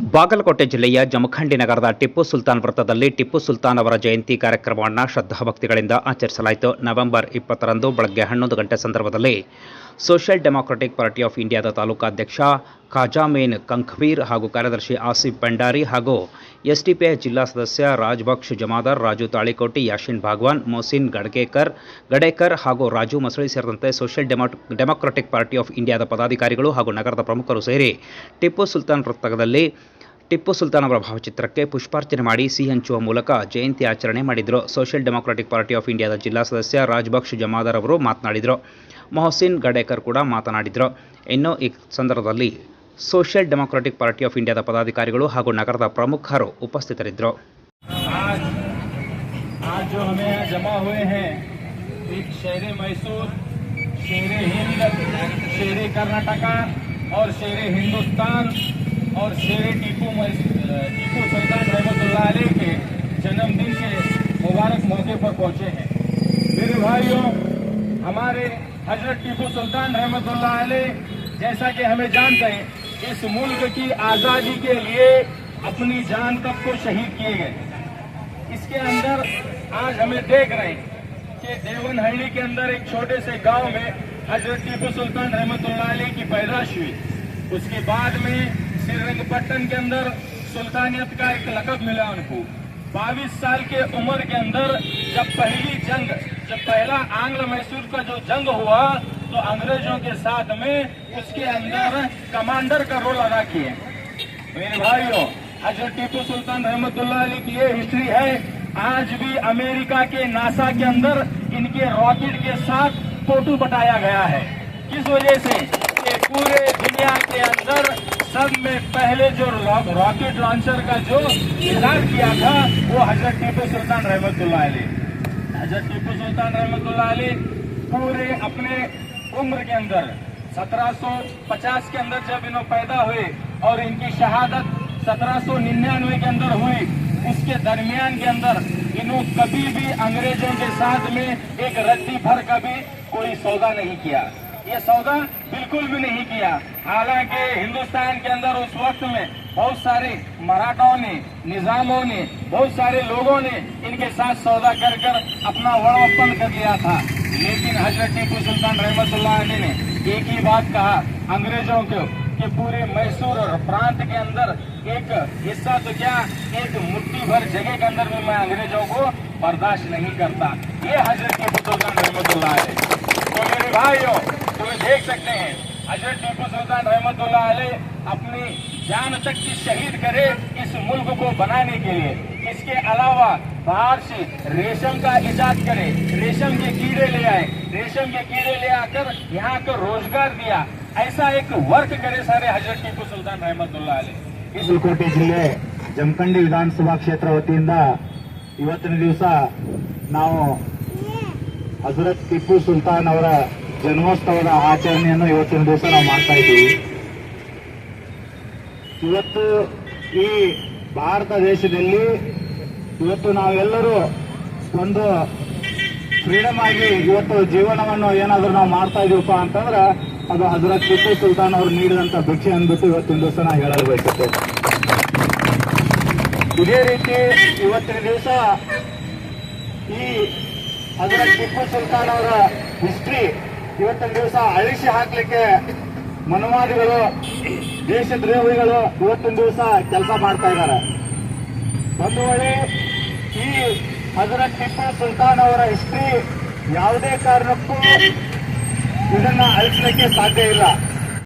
ಬಾಗಲಕೋಟೆ ಜಿಲ್ಲೆಯ ಜಮಖಂಡಿ ನಗರದ ಟಿಪ್ಪು ಸುಲ್ತಾನ್ ವೃತ್ತದಲ್ಲಿ ಟಿಪ್ಪು ಸುಲ್ತಾನ್ ಅವರ ಜಯಂತಿ ಕಾರ್ಯಕ್ರಮವನ್ನು ಶ್ರದ್ಧಾಭಕ್ತಿಗಳಿಂದ ಆಚರಿಸಲಾಯಿತು. ನವೆಂಬರ್ ಇಪ್ಪತ್ತರಂದು ಬೆಳಗ್ಗೆ ಹನ್ನೊಂದು ಗಂಟೆ ಸಂದರ್ಭದಲ್ಲಿ ಸೋಷಿಯಲ್ ಡೆಮಾಕ್ರೆಟಿಕ್ ಪಾರ್ಟಿ ಆಫ್ ಇಂಡಿಯಾದ ತಾಲೂಕಾಧ್ಯಕ್ಷ ಖಾಜಾಮೇನ್, ಕಂಖ್ವೀರ್ ಹಾಗೂ ಕಾರ್ಯದರ್ಶಿ ಆಸಿಫ್ ಪಂಡಾರಿ ಹಾಗೂ ಎಸ್ಡಿಪಿಐ ಜಿಲ್ಲಾ ಸದಸ್ಯ ರಾಜ್ಬಕ್ಷ್ ಜಮಾದಾರ್, ರಾಜು ತಾಳಿಕೋಟಿ, ಯಾಶಿನ್ ಭಾಗವಾನ್, ಮೊಹಸಿನ್ ಗಡ್ಗೇಕರ್ ಗಡೇಕರ್ ಹಾಗೂ ರಾಜು ಮಸಳಿ ಸೇರಿದಂತೆ ಸೋಷಿಯಲ್ ಡೆಮಾಕ್ರೆಟಿಕ್ ಪಾರ್ಟಿ ಆಫ್ ಇಂಡಿಯಾದ ಪದಾಧಿಕಾರಿಗಳು ಹಾಗೂ ನಗರದ ಪ್ರಮುಖರು ಸೇರಿ ಟಿಪ್ಪು ಸುಲ್ತಾನ್ ವೃತ್ತದಲ್ಲಿ ಟಿಪ್ಪು ಸುಲ್ತಾನ್ ಅವರ ಭಾವಚಿತ್ರಕ್ಕೆ ಪುಷ್ಪಾರ್ಚನೆ ಮಾಡಿ ಸಿಹಿ ಹಂಚುವ ಮೂಲಕ ಜಯಂತಿ ಆಚರಣೆ ಮಾಡಿದರು. ಸೋಷಿಯಲ್ ಡೆಮಾಕ್ರೆಟಿಕ್ ಪಾರ್ಟಿ ಆಫ್ ಇಂಡಿಯಾದ ಜಿಲ್ಲಾ ಸದಸ್ಯ ರಾಜ್ಬಕ್ಷ್ ಜಮಾದಾರ್ ಅವರು ಮಾತನಾಡಿದರು. ಮೊಹಸಿನ್ ಗಡೇಕರ್ ಕೂಡ ಮಾತನಾಡಿದರು. ಇನ್ನು ಈ ಸಂದರ್ಭದಲ್ಲಿ ಸೋಷಿಯಲ್ ಡೆಮಾಕ್ರೆಟಿಕ್ ಪಾರ್ಟಿ ಆಫ್ ಇಂಡಿಯಾದ ಪದಾಧಿಕಾರಿಗಳು ಹಾಗೂ ನಗರದ ಪ್ರಮುಖರು ಉಪಸ್ಥಿತರಿದ್ದರು आज आज जो हमें यहाँ जमा हुए हैं एक शेर मैसूर शेर हिंद शेर कर्नाटका और शेर हिंदुस्तान और शेर टीपू मैस- टीपू सुल्तान रहमतुल्लाह अलैह के जन्मदिन के मुबारक मौके पर पहुंचे हैं मेरे भाइयों हमारे हजरत टीपू सुल्तान रहमतुल्लाह अलैह जैसा कि हमें जानते हैं इस मुल्क की आज़ादी के लिए अपनी जान तक को शहीद किए गए? इसके अंदर आज हमें देख रहे हैं कि देवनहल्ली के अंदर एक छोटे से गाँव में हज़रत टीपू सुल्तान अलैह की पैदाश हुई। उसके बाद में श्रीरंगपट्टन के अंदर सुल्तानियत का एक लकब मिला उनको। बाईस साल के उम्र के अंदर जब पहली जंग, जब पहला आंग्ल मैसूर का जो जंग हुआ तो अंग्रेज़ों के साथ में उसके अंदर कमांडर का रोल अदा किए मेरे भाइयों, हज़रत टीपू सुल्तान रहमतुल्लाह अली की ये हिस्ट्री है, आज भी अमेरिका के नासा के अंदर इनके रॉकेट के साथ फ़ोटो बताया गया है। किस वजह से? कि पूरे दुनिया के अंदर सब में पहले जो रॉकेट लॉन्चर का जो इजाद किया था, वो हज़रत टीपू सुल्तान रहमतुल्लाह अली हज़रत टीपू सुल्तान रहमतुल्लाह अली पूरे अपने उम्र के अंदर 1750 के अंदर जब इन्हों पैदा हुए और इनकी शहादत 1799 के अंदर हुई उसके दरमियान के अंदर इन्हों कभी भी अंग्रेज़ों के साथ में एक रद्दी भर का भी कोई सौदा नहीं किया। ये सौदा बिल्कुल भी नहीं किया। हालाँकि हिंदुस्तान के अंदर उस वक्त में बहुत सारे मराठाओं ने, निजामों ने, बहुत सारे लोगों ने इनके साथ सौदा कर कर अपना वड़पन कर लिया था। लेकिन हज़रत टीपू सुल्तान रहमतुल्ला ने एक ही बात कहा अंग्रेज़ों को कि पूरे मैसूर और प्रांत के अंदर एक हिस्सा तो क्या, एक मुट्ठी भर जगह के अंदर भी मैं अंग्रेज़ों को बर्दाश्त नहीं करता। ये हज़रत टीपू सुल्तान रहमतुल्ला तो मेरे भाइयों तुम्हें देख सकते हैं हजरत टीपू सुल्तान रहमतुल्लाह अलैह अपनी जान तक की शहीद करे इस मुल्क को बनाने के लिए इसके अलावा बाहर से रेशम का इजाद करे रेशम के कीड़े ले आए रेशम के कीड़े ले आकर यहाँ को रोजगार दिया ऐसा एक वर्क करे सारे हजरत टीपू सुल्तान रहमतुल्लाह अलैह इस ಬಾಗಲಕೋಟೆ ಜಿಲ್ಲೆ ಜಮಖಂಡಿ ವಿಧಾನಸಭಾ ಕ್ಷೇತ್ರ ವತಿಯಿಂದ ಇವತ್ತಿನ ದಿವಸ ನಾವು ಹಜರತ್ ಟಿಪ್ಪು ಸುಲ್ತಾನ್ ಅವರ ಜನ್ಮೋತ್ಸವದ ಆಚರಣೆಯನ್ನು ಇವತ್ತಿನ ದಿವಸ ನಾವು ಮಾಡ್ತಾ ಇದ್ದೀವಿ. ಇವತ್ತು ಈ ಭಾರತ ದೇಶದಲ್ಲಿ ಇವತ್ತು ನಾವೆಲ್ಲರೂ ಒಂದು ಫ್ರೀಡಮ್ ಆಗಿ ಇವತ್ತು ಜೀವನವನ್ನು ಏನಾದರೂ ನಾವು ಮಾಡ್ತಾ ಇದೀವಪ್ಪ ಅಂತಂದ್ರೆ ಅದು ಹಜರತ್ ಟಿಪ್ಪು ಸುಲ್ತಾನ್ ಅವರು ನೀಡಿದಂತ ಭಿಕ್ಷೆ ಅಂದ್ಬಿಟ್ಟು ಇವತ್ತಿನ ದಿವಸ ನಾವು ಹೇಳಲು ಬಯಸುತ್ತೆ ಇದೇ ರೀತಿ ಇವತ್ತಿನ ದಿವಸ ಈ ಹಜರತ್ ಟಿಪ್ಪು ಸುಲ್ತಾನ್ ಅವರ ಹಿಸ್ಟ್ರಿ ಇವತ್ತಿನ ದಿವಸ ಅಳಿಸಿ ಹಾಕ್ಲಿಕ್ಕೆ ದೇಶ ದೇಶದ್ರೋಹಿಗಳು ಇವತ್ತಿನ ದಿವಸ ಕೆಲಸ ಮಾಡ್ತಾ ಇದ್ದಾರೆ. ಒಂದು ವೇಳೆ ಈ ಹಜರತ್ ಟಿಪ್ಪು ಸುಲ್ತಾನ್ ಅವರ ಹಿಸ್ಟ್ರಿ ಯಾವುದೇ ಕಾರಣಕ್ಕೂ ಇದನ್ನ ಅಳಿಸಲಿಕ್ಕೆ ಸಾಧ್ಯ ಇಲ್ಲ.